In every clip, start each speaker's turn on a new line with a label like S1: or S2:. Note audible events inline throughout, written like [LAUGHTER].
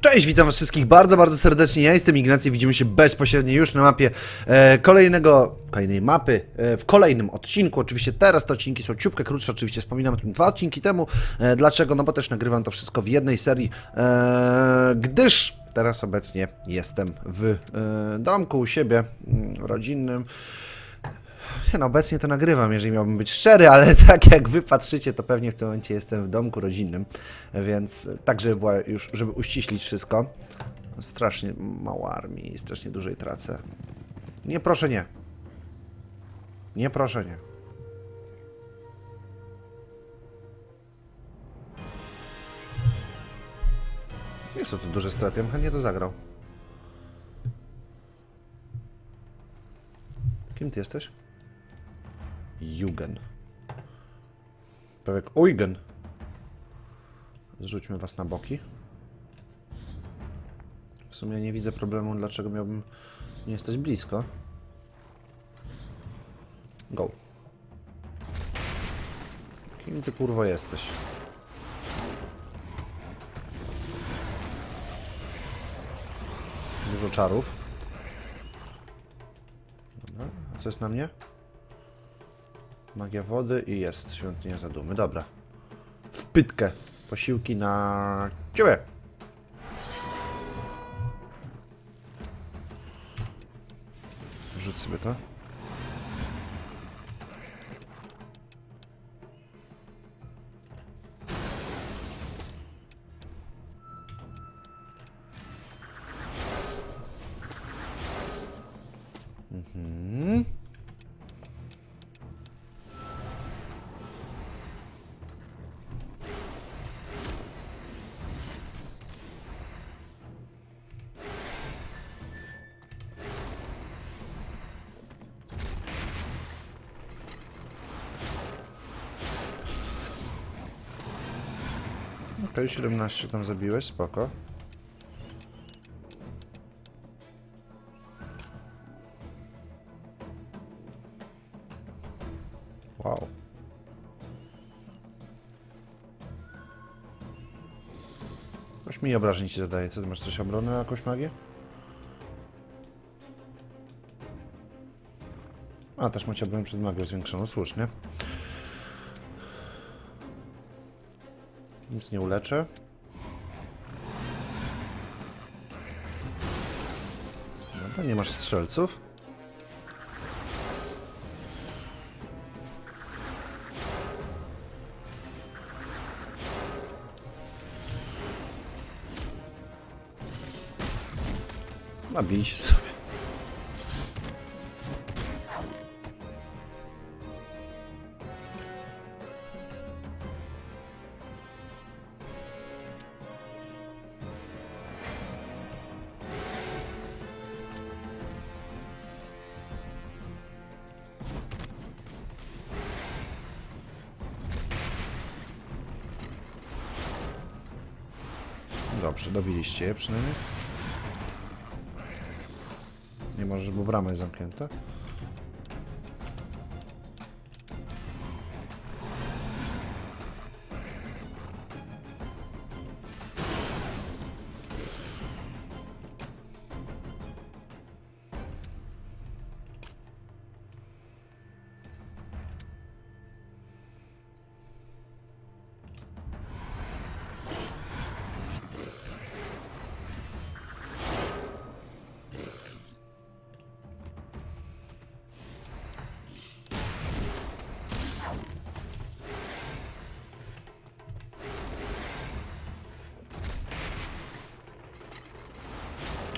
S1: Cześć, witam was wszystkich bardzo, bardzo serdecznie. Ja jestem Ignacy, widzimy się bezpośrednio już na mapie e, kolejnego, kolejnej mapy, e, w kolejnym odcinku. Oczywiście teraz te odcinki są ciupkę krótsze, oczywiście wspominam o tym dwa odcinki temu. E, dlaczego? No bo też nagrywam to wszystko w jednej serii, e, gdyż teraz obecnie jestem w e, domku u siebie, mm, rodzinnym. No obecnie to nagrywam, jeżeli miałbym być szczery, ale [LAUGHS] tak jak wy patrzycie, to pewnie w tym momencie jestem w domku rodzinnym, więc tak, żeby była już, żeby uściślić wszystko. Strasznie mało armii strasznie dużej tracę. Nie, proszę nie. Nie, proszę nie. Nie są to duże straty, ja bym chętnie to zagrał. Kim ty jesteś? Jugen. Prawie jak Eugen. Zrzućmy was na boki. W sumie nie widzę problemu, dlaczego miałbym nie stać blisko. Go. Kim ty kurwo jesteś? Dużo czarów. A co jest na mnie? Magia wody i jest świątynia zadumy. Dobra. W pytkę. Posiłki na ciebie. Wrzuć sobie to. Okej, 17 tam zabiłeś, spoko. Wow. Ktoś mi obrażeń ci zadaje. Co ty masz coś obrony na jakąś magię? A, też macie broń przed magią zwiększoną, słusznie. Nic nie uleczę. Dobra, nie masz strzelców. Nabij się sobie. Dobiliście je przynajmniej. Nie możesz, bo brama jest zamknięta.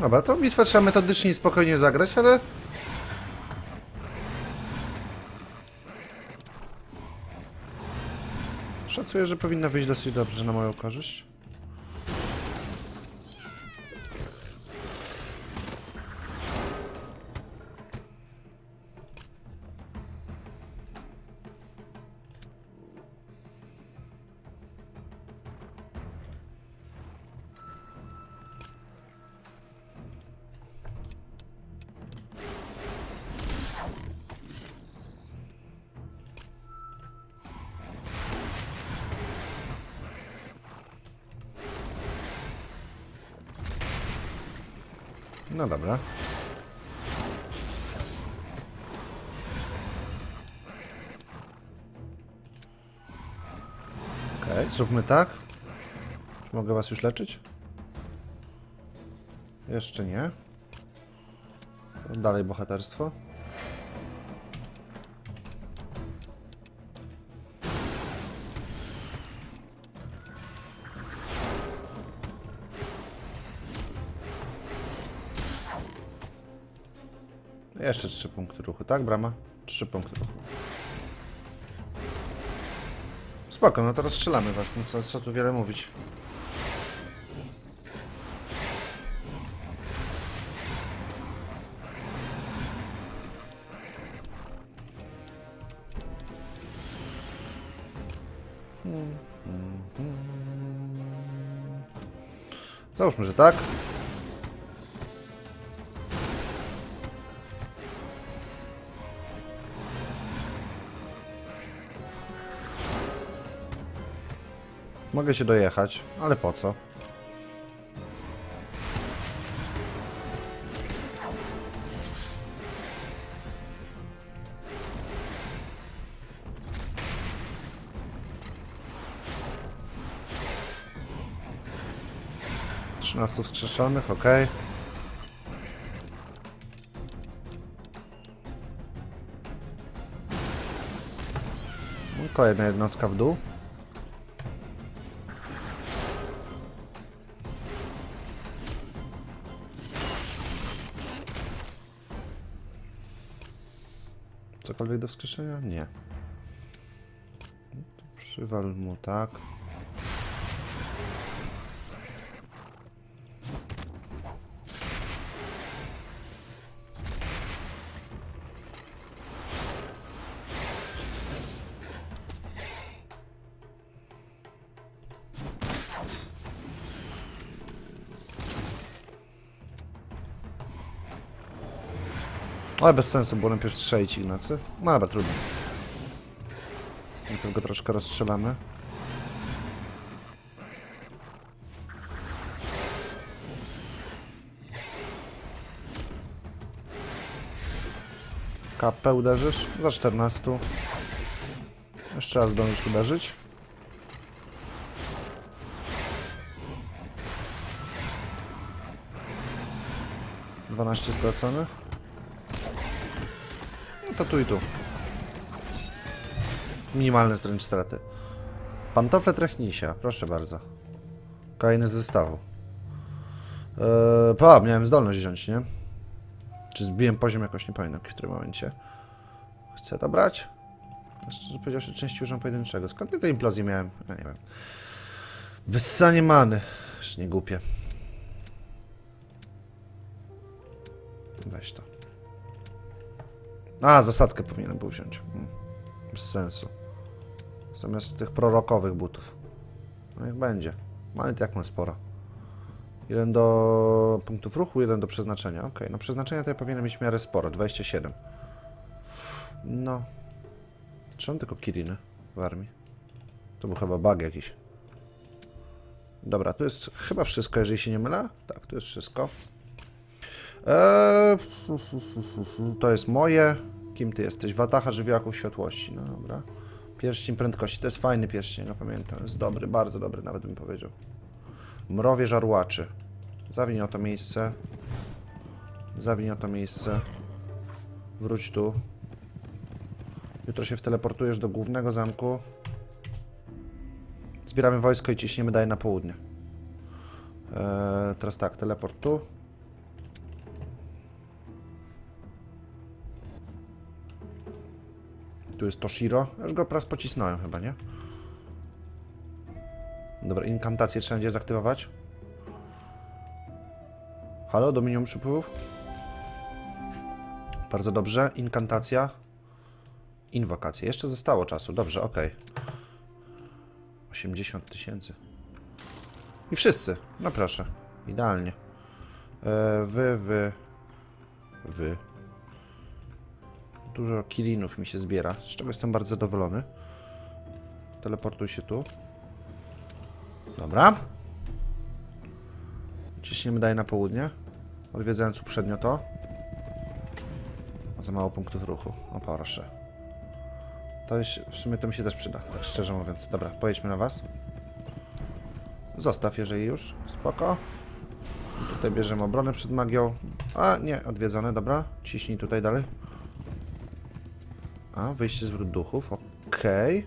S1: Dobra, to bitwę trzeba metodycznie i spokojnie zagrać, ale... Szacuję, że powinna wyjść dosyć dobrze na moją korzyść. No dobra. Okej, zróbmy tak. Czy mogę was już leczyć? Jeszcze nie. Dalej bohaterstwo. Jeszcze trzy punkty ruchu, tak, brama? Trzy punkty ruchu. Spoko, no to rozstrzelamy was, no co, co tu wiele mówić. Załóżmy, że tak. Mogę się dojechać, ale po co? Trzynastu wskrzeszonych, ok. Kolejna jednostka w dół. Cokolwiek do wskrzeszenia? Nie. Przywal mu tak. Ale bez sensu było najpierw strzelić Ignacy. No dobra, trudno. Najpierw go troszkę rozstrzelamy. Kapę uderzysz? Za 14. Jeszcze raz zdążysz uderzyć. Dwanaście stracone. To tu. Minimalne stręcz straty. Pantofle Trechnika, proszę bardzo. Kolejny z zestawu. Eee, pa, miałem zdolność wziąć, nie? Czy zbiłem poziom jakoś, nie pamiętam w którym momencie. Chcę to brać? Szczerze powiedziawszy, części używam pojedynczego. Skąd ja tę implozję miałem? Ja nie wiem. Wyssanie many. Już nie głupie. Weź to. A, zasadzkę powinienem był wziąć. Hmm. Bez sensu. Zamiast tych prorokowych butów. No jak będzie. Ale i tak ma sporo. Jeden do punktów ruchu, jeden do przeznaczenia. Ok, no przeznaczenia to ja powinienem mieć w miarę sporo. 27. No. Czy on tylko Kiriny w armii? To był chyba bug jakiś. Dobra, tu jest chyba wszystko, jeżeli się nie mylę. Tak, tu jest wszystko. Eee, to jest moje. Kim ty jesteś? Watacha żywiołaków światłości. No dobra. Pierścień prędkości. To jest fajny pierścień, ja pamiętam. Jest dobry, bardzo dobry nawet bym powiedział. Mrowie żarłaczy. Zawinij o to miejsce. Zawinij o to miejsce. Wróć tu. Jutro się wteleportujesz do głównego zamku. Zbieramy wojsko i ciśniemy dalej na południe. Eee, teraz tak, teleport tu. Tu jest Toshiro. Już go raz pocisnąłem chyba, nie? Dobra, inkantację trzeba będzie zaktywować. Halo, Dominium przypływów? Bardzo dobrze. Inkantacja. Inwokacja. Jeszcze zostało czasu. Dobrze, okej. 80 tysięcy. I wszyscy. No proszę. Idealnie. E, wy, wy, wy. Dużo kilinów mi się zbiera, z czego jestem bardzo zadowolony. Teleportuj się tu. Dobra. Ciśniemy dalej na południe. odwiedzając uprzednio to. Za mało punktów ruchu. O proszę. To jest, w sumie to mi się też przyda, tak szczerze mówiąc. Dobra, pojedźmy na was. Zostaw, jeżeli już. Spoko. Tutaj bierzemy obronę przed magią. A, nie, odwiedzone, dobra. Ciśnij tutaj dalej. A, wyjście z wrót duchów, okej.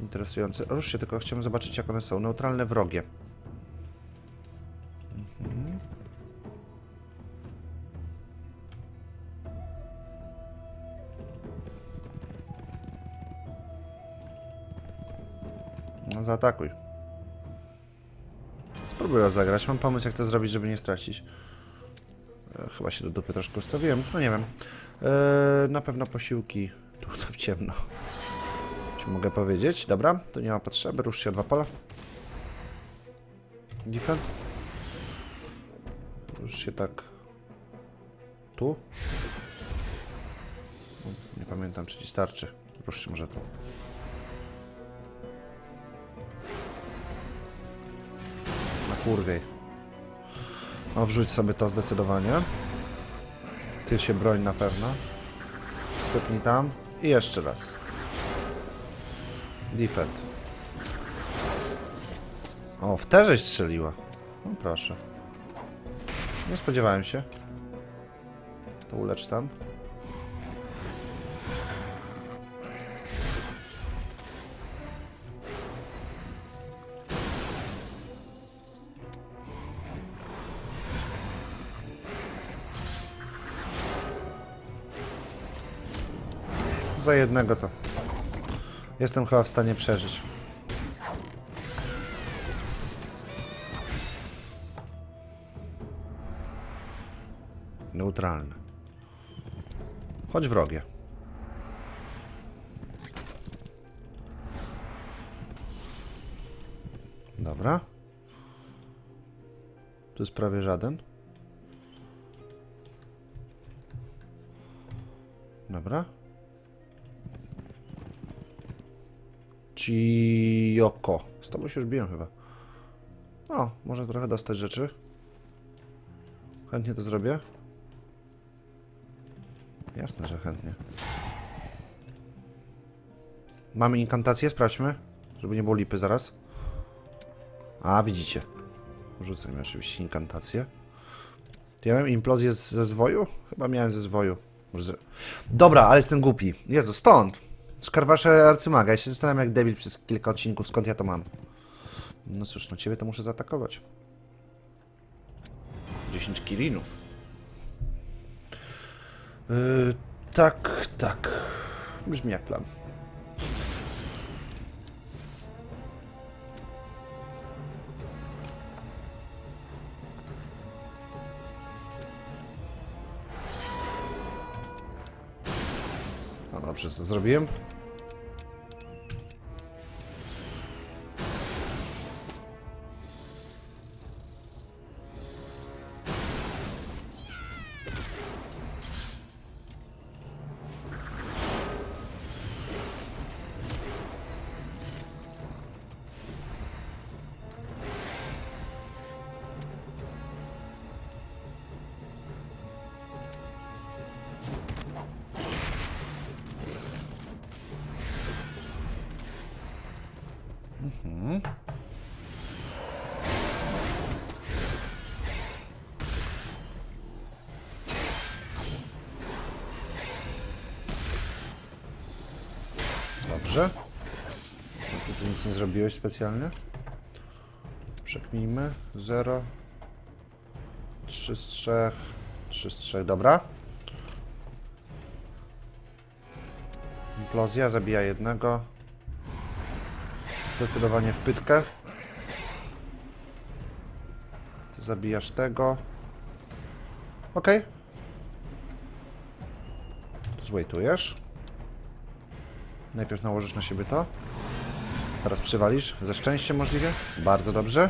S1: Interesujące. Rusz się, tylko chciałem zobaczyć, jak one są. Neutralne wrogie. Mhm. No, zaatakuj. Spróbuję rozegrać. Mam pomysł, jak to zrobić, żeby nie stracić. E, Chyba się do dupy troszkę ustawiłem. No nie wiem. E, na pewno posiłki. Tu w ciemno. Ci mogę powiedzieć. Dobra, to nie ma potrzeby. Rusz się o dwa pola. Defend. Rusz się tak. Tu. Nie pamiętam, czy ci starczy. Rusz się może tu. Na kurwiej. No wrzuć sobie to zdecydowanie. Ty się broń na pewno. Sypnij tam. I jeszcze raz. Defend. O, w terześ strzeliła. No proszę. Nie spodziewałem się. To ulecz tam. Za jednego to. Jestem chyba w stanie przeżyć. Neutralne. Chodź wrogie. Dobra. Tu jest prawie żaden. Dobra. Chiyoko. Z tobą się już biłem chyba. O, może trochę dostać rzeczy. Chętnie to zrobię. Jasne, że chętnie. Mamy inkantację? Sprawdźmy. Żeby nie było lipy zaraz. A, widzicie. Rzucę oczywiście inkantację. Ja miałem implozję ze zwoju? Chyba miałem ze zwoju. Dobra, ale jestem głupi. Jezu, stąd. Szkarwasze arcymaga. Ja się zastanawiam jak debil przez kilka odcinków, skąd ja to mam. No cóż, no ciebie to muszę zaatakować. 10 kilinów. Yy, tak, tak. Brzmi jak plan. Dobrze, zrobiłem? Dobrze. Tu nic nie zrobiłeś specjalnie? Przekmijmy. 0. 3 z 3. 3 z 3. Dobra. Implozja zabija jednego. Zdecydowanie w pytkę. Ty zabijasz tego. Okej. Okay. Zwaitujesz. Najpierw nałożysz na siebie to. Teraz przywalisz. Ze szczęściem możliwie. Bardzo dobrze.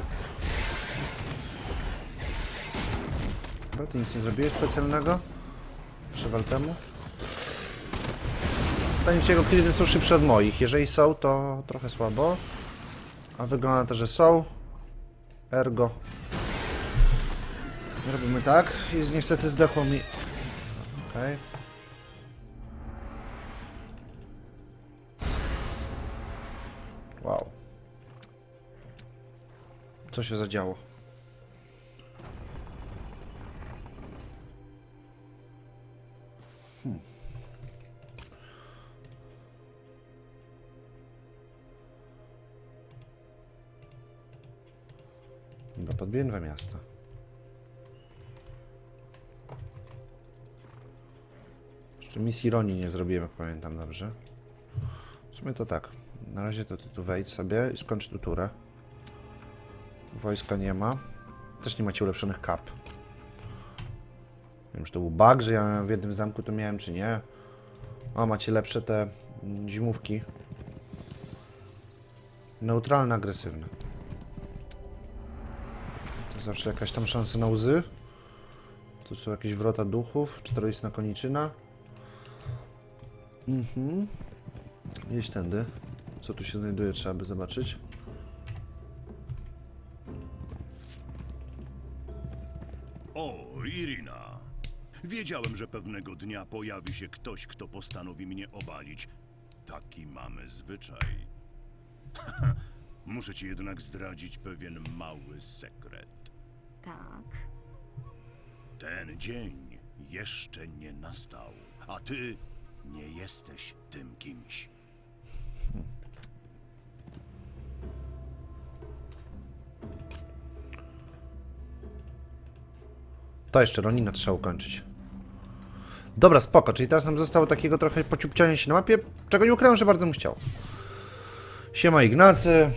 S1: Dobra, ty nic nie zrobiłeś specjalnego. Przywal temu. Pytanie, czy jego są szybsze od moich. Jeżeli są, to trochę słabo. A wygląda to, że są. Ergo. Robimy tak i niestety zdechło mi... Okej. Wow. Co się zadziało? Hmm. Dobra, podbiłem dwa miasta. Jeszcze misji Roni nie zrobiłem, jak pamiętam dobrze. W sumie to tak. Na razie to ty tu wejdź sobie i skończ tu turę. Wojska nie ma. Też nie macie ulepszonych kap. Nie wiem, czy to był bug, że ja w jednym zamku to miałem, czy nie. O, macie lepsze te mm, zimówki. Neutralne, agresywne. To zawsze jakaś tam szansa na łzy. Tu są jakieś wrota duchów, czteroistna koniczyna. Mhm. Jeść tędy. Co tu się znajduje, trzeba by zobaczyć.
S2: O, Irina. Wiedziałem, że pewnego dnia pojawi się ktoś, kto postanowi mnie obalić. Taki mamy zwyczaj. [LAUGHS] Muszę ci jednak zdradzić pewien mały sekret.
S3: Tak.
S2: Ten dzień jeszcze nie nastał, a ty nie jesteś tym kimś.
S1: To jeszcze Ronina trzeba ukończyć. Dobra, spoko, czyli teraz nam zostało takiego trochę pociupciania się na mapie, czego nie ukrywam, że bardzo bym chciał. Siema Ignacy.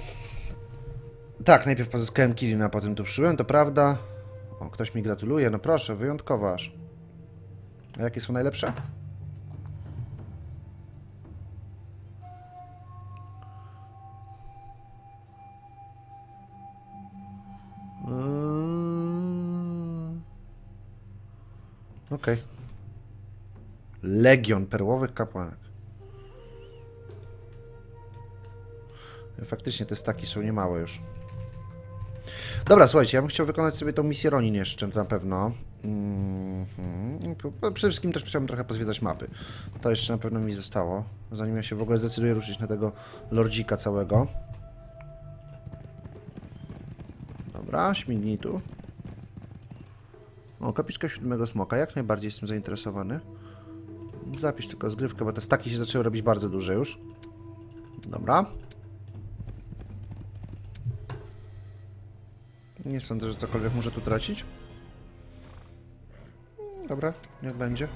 S1: Tak, najpierw pozyskałem Kilina, a potem tu przybyłem, to prawda. O, ktoś mi gratuluje, no proszę, wyjątkowo aż. A jakie są najlepsze? Okej. Legion perłowych kapłanek. Faktycznie te staki są niemałe już. Dobra, słuchajcie, ja bym chciał wykonać sobie tą misję Ronin jeszcze na pewno. Mhm. Przede wszystkim też chciałbym trochę pozwiedzać mapy. To jeszcze na pewno mi zostało, zanim ja się w ogóle zdecyduję ruszyć na tego lordzika całego. Dobra, śmignij tu. O, kapliczka siódmego smoka. Jak najbardziej jestem zainteresowany. Zapisz tylko zgrywkę, bo te staki się zaczęły robić bardzo duże już. Dobra. Nie sądzę, że cokolwiek muszę tu tracić. Dobra, niech będzie.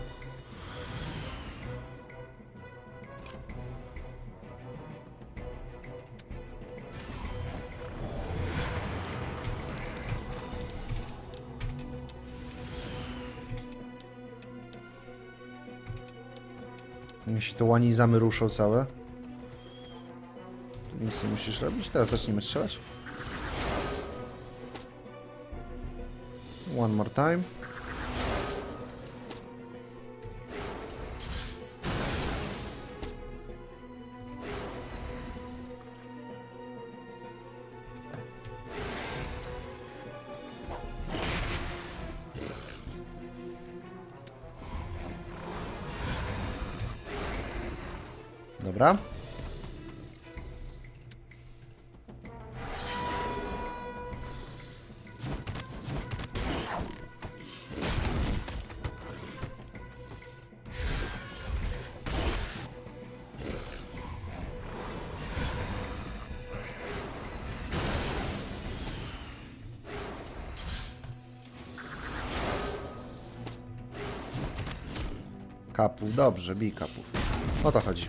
S1: Jeśli to łanizamy ruszą całe. To nic nie musisz robić. Teraz zaczniemy strzelać. One more time. Dobra. Kapów, dobrze, bij kapów. O to chodzi.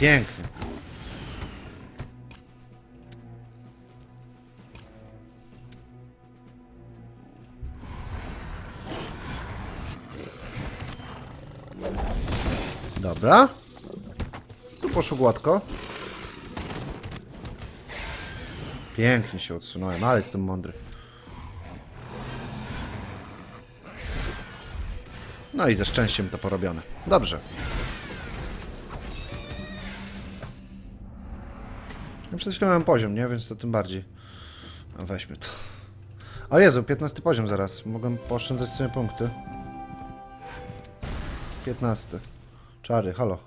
S1: Pięknie. Dobra. Tu poszło gładko. Pięknie się odsunąłem, ale jestem mądry. No i ze szczęściem to porobione. Dobrze. Przed chwilą miałem poziom, nie? Więc to tym bardziej. A weźmy to. O Jezu, 15 poziom zaraz. Mogłem pooszczędzać sobie punkty. 15. Czary, halo.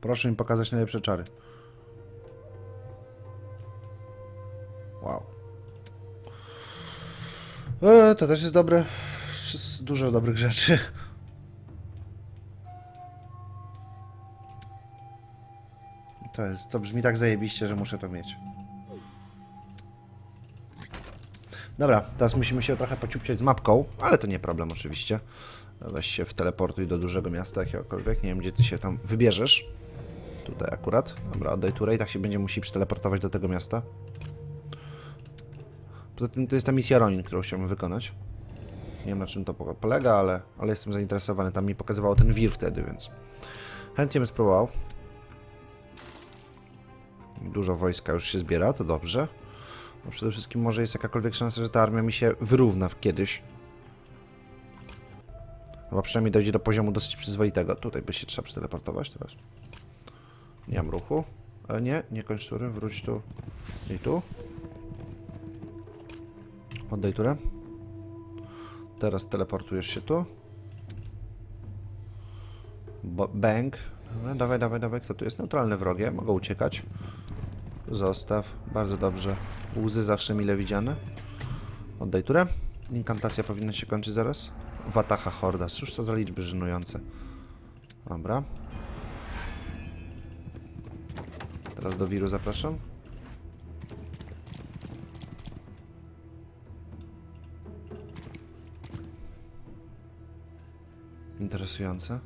S1: Proszę mi pokazać najlepsze czary. Wow. E, to też jest dobre. Dużo dobrych rzeczy. To jest, to brzmi tak zajebiście, że muszę to mieć. Dobra, teraz musimy się trochę pociupciać z mapką, ale to nie problem oczywiście. Weź się wteleportuj do dużego miasta jakiegokolwiek, nie wiem gdzie ty się tam wybierzesz. Tutaj akurat. Dobra, oddaj turę i tak się będzie musi przeteleportować do tego miasta. Poza tym to jest ta misja Ronin, którą chciałbym wykonać. Nie wiem na czym to po- polega, ale, ale jestem zainteresowany. Tam mi pokazywało ten wir wtedy, więc chętnie bym spróbował. Dużo wojska już się zbiera, to dobrze. No przede wszystkim może jest jakakolwiek szansa, że ta armia mi się wyrówna kiedyś. Chyba przynajmniej dojdzie do poziomu dosyć przyzwoitego. Tutaj by się trzeba przeteleportować teraz. Nie mam ruchu. E, nie, nie kończ tury, wróć tu i tu. Oddaj turę. Teraz teleportujesz się tu. Bo bang. Dawaj, dawaj, dawaj. Kto tu jest? Neutralne wrogie. Mogą uciekać. Zostaw. Bardzo dobrze. Łzy zawsze mile widziane. Oddaj turę. Inkantacja powinna się kończyć zaraz. Wataha Horda. Cóż to za liczby żenujące. Dobra. Teraz do wiru zapraszam. Interesujące.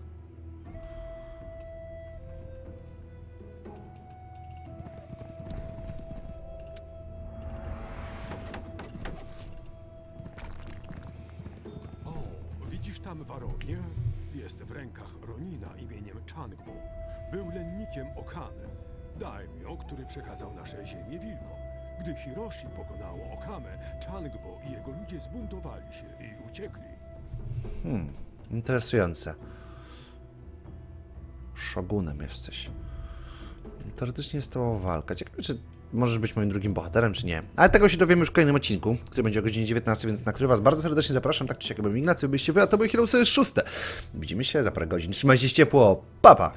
S3: Tam warownię? Jest w rękach Ronina imieniem Changbo. Był lennikiem Okany, daimyo, który przekazał nasze ziemię wilkom. Gdy Hiroshi pokonało Okamę, Changbo i jego ludzie zbuntowali się i uciekli.
S1: Interesujące. Szogunem jesteś. Teoretycznie jest to walka. Ciekawe, czy możesz być moim drugim bohaterem, czy nie. Ale tego się dowiemy już w kolejnym odcinku, który będzie o godzinie 19, więc na który was bardzo serdecznie zapraszam. Tak czy siak, byłem Ignacy, byliście wy, a to były Heroesy 6. Widzimy się za parę godzin. Trzymajcie się ciepło. Pa, pa!